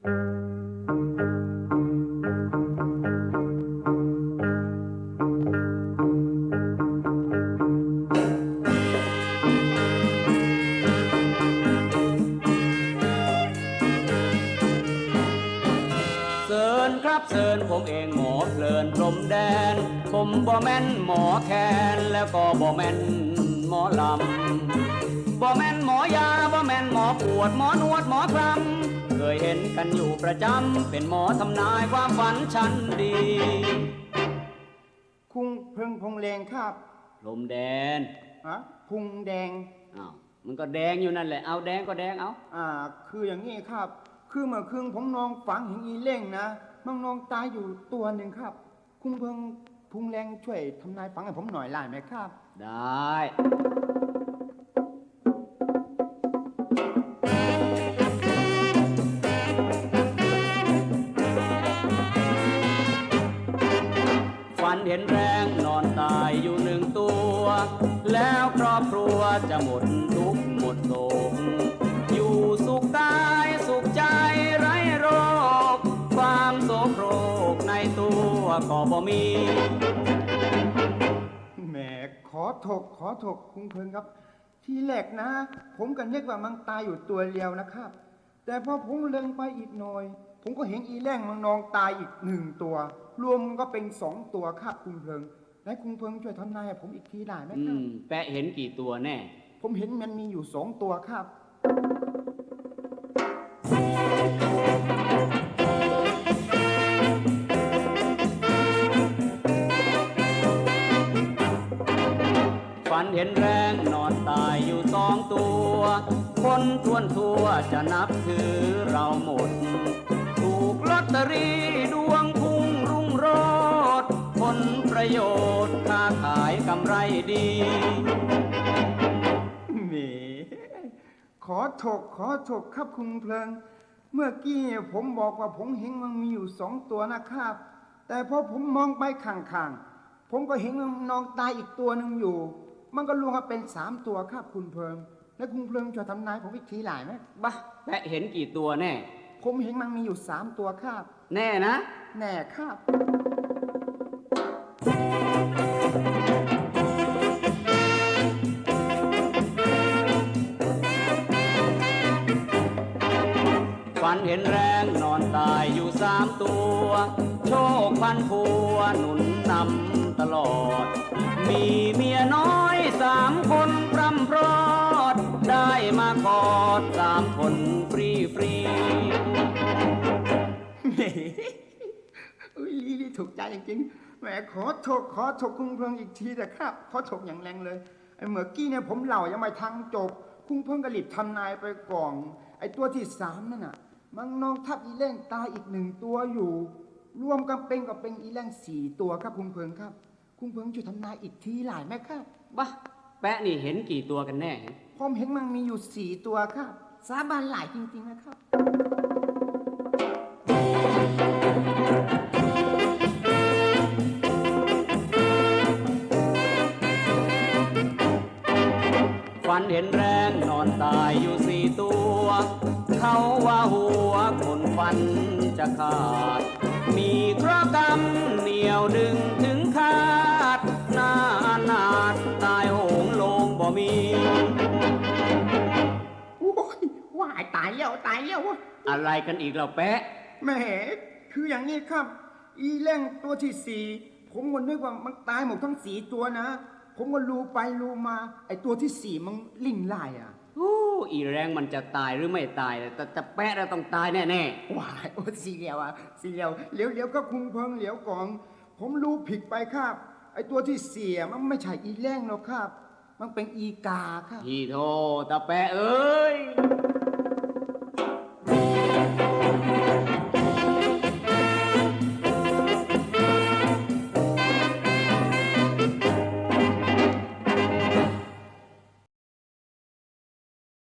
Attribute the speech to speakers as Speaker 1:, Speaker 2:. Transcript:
Speaker 1: เสิร์นครับเสิร์นผมเองหมอเพลินพรมแดน ผมบ่แม่นหมอแคนแล้วก็บ่แม่นหมอลำบ่แม่นหมอยาบ่แม่นหมอปวดหมอนวดหมอคลำ ยเห็นกันอยู่ประจำ เป็นหมอทำนายความฝันฉันดี
Speaker 2: คุงเพิงพงแรงครับ
Speaker 1: พรมแดน
Speaker 2: ฮะพุงแดง
Speaker 1: อ้าวมันก็แดงอยู่นั่นแหละ เอาแดงก็แดงเอา
Speaker 2: อ่า คืออย่างนี้ครับ คือเมื่อคืนผมนอนฝังเห็นอีเล่งนะมันนอนตายอยู่ตัวหนึ่งครับ คุงเพิงพุงแรงช่วยทำนายฝังให้ผมหน่อยได้ไหมครับ
Speaker 1: ได้ เห็นแรงนอนตายอยู่หนึ่งตัว แล้วครอบครัวจะหมดทุกข์หมดโศกอยู่สุขกายสุขใจไร้โรค ความโศกโรคในตัวก็บ่มี
Speaker 2: แหมขอถกขอถกคุงเพิงครับ ทีแรกนะ ผมก็นึกว่ามันตายอยู่ตัวเดียวนะครับ แต่พอผมเล็งไปอีกหน่อย ผมก็เห็นอีแรงมันนองตายอีกหนึ่งตัว รวมก็เป็นสองตัวครับคุงเพิงและคุงเพิงช่วยทำนายให้ผมอีกทีได้ไหม
Speaker 1: อื
Speaker 2: ครับ
Speaker 1: มแปะเห็นกี่ตัวแน่
Speaker 2: ผมเห็นมันมีอยู่สองตัวครับ
Speaker 1: ฝันเห็นแรงนอนตายอยู่สองตัว คนทวนทั่วจะนับถือเราหมดถู กลอตเตอรี่ดวงพุ่งรุ่งโรดผลประโยชน์ค้าขายกำไรดี
Speaker 2: แหมขอถกขอถกครับคุณเพลิง เมื่อกี้ผมบอกว่าผมเห็นมันมีอยู่สองตัวนะครับ แต่พอผมมองไปข้างๆ ผมก็เห็นมันนอนตายอีกตัวหนึ่งอยู่ มันก็รวมกันเป็นสามตัวครับคุณเพลิง และคุณเพลิงช่วยทำนายผมวิธีหลายไหม
Speaker 1: บ้าแปะเห็นกี่ตัวแน่
Speaker 2: ผมเห็นมันมีอยู่สามตัวครับ
Speaker 1: แน่นะ
Speaker 2: แน่ครับ
Speaker 1: ฝันเห็นแรงนอนตายอยู่สามตัว โชคพันพัวหนุนนำตลอด มีเมียน้อยสามคนพร่ำพรอด ได้มากอดสามคนฟรีฟรี
Speaker 2: ถูกใจจริงๆแหมขอถกขอถกคุณเพลิงอีกทีแต่ครับ ขอถกอย่างแรงเลยไอ้เมื่อกี้เนี่ยผมเล่ายังไม่ทังจบ คุณเพิ่งกระหลิบทำนายไปก่อนไอ้ตัวที่สามนั่นน่ะ มันนองทับอีแรงตายอีกหนึ่งตัวอยู่ รวมกันเป็นกับเป็นอีแรงสี่ตัวครับคุณเพิงครับ คุณเพิงช่วยทำนายอีกทีหลายไหมครับ
Speaker 1: บ้าแปะนี่เห็นกี่ตัวกันแน่
Speaker 2: ผมเห็นมันมีอยู่สี่ตัวครับ สาบานหลายจริงๆนะครับ
Speaker 1: ฝันเห็นแรงนอนตายอยู่สี่ตัว เขาว่าหัวคนฟันจะขาด มีเคราะห์กรรมเหนียวดึงถึงขาด หน้าอนาถตายโหงโลงบ่มี
Speaker 2: โอ้ยว่ายตายแล้วตายแล้ววะ
Speaker 1: อะไรกันอีกเราแปะ
Speaker 2: แหมคืออย่างนี้ครับ อีแรงตัวที่สี่ผมก็นึกว่ามันตายหมดทั้งสี่ตัวนะ ผมก็รูไปรูมา ไอ้ตัวที่สี่มันลิ่งไล่อะ
Speaker 1: โอ้อีแรงมันจะตายหรือไม่ตาย แต่แต่แปะเราต้องตายแน่
Speaker 2: ว้ายโอ้สีเหลียวอะสีเหลียวเหลียวเหลียวก็คุงเพิงเหลียวกอง ผมรู้ผิดไปครับ ไอ้ตัวที่เสียมันไม่ใช่อีแรงหรอกครับ มันเป็นอีกาครับ
Speaker 1: ๆพี่โทตาแปะเอ้ย